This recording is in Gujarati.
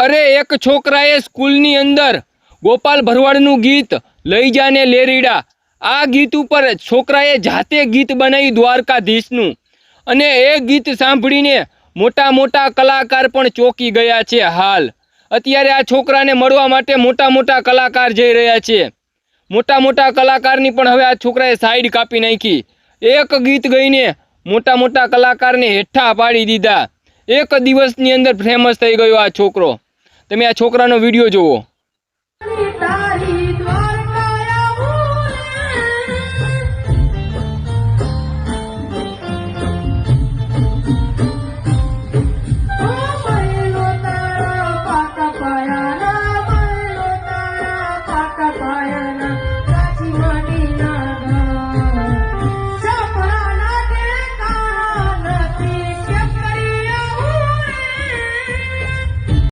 અરે, એક છોકરાએ સ્કૂલની અંદર ગોપાલ ભરવાડનું ગીત લઈ જાને લેરીડા આ ગીત ઉપર છોકરાએ જાતે ગીત બનાવી દ્વારકાધીશનું. અને એ ગીત સાંભળીને મોટા મોટા કલાકાર પણ ચોંકી ગયા છે હાલ. અત્યારે આ છોકરાને મળવા માટે મોટા મોટા કલાકાર જઈ રહ્યા છે. મોટા મોટા કલાકારની પણ હવે આ છોકરાએ સાઈડ કાપી નાખી. એક ગીત ગઈને મોટા મોટા કલાકારને હેઠા પાડી દીધા. એક દિવસની અંદર ફેમસ થઈ ગયો આ છોકરો. તમે આ છોકરાનો વીડિયો જુઓ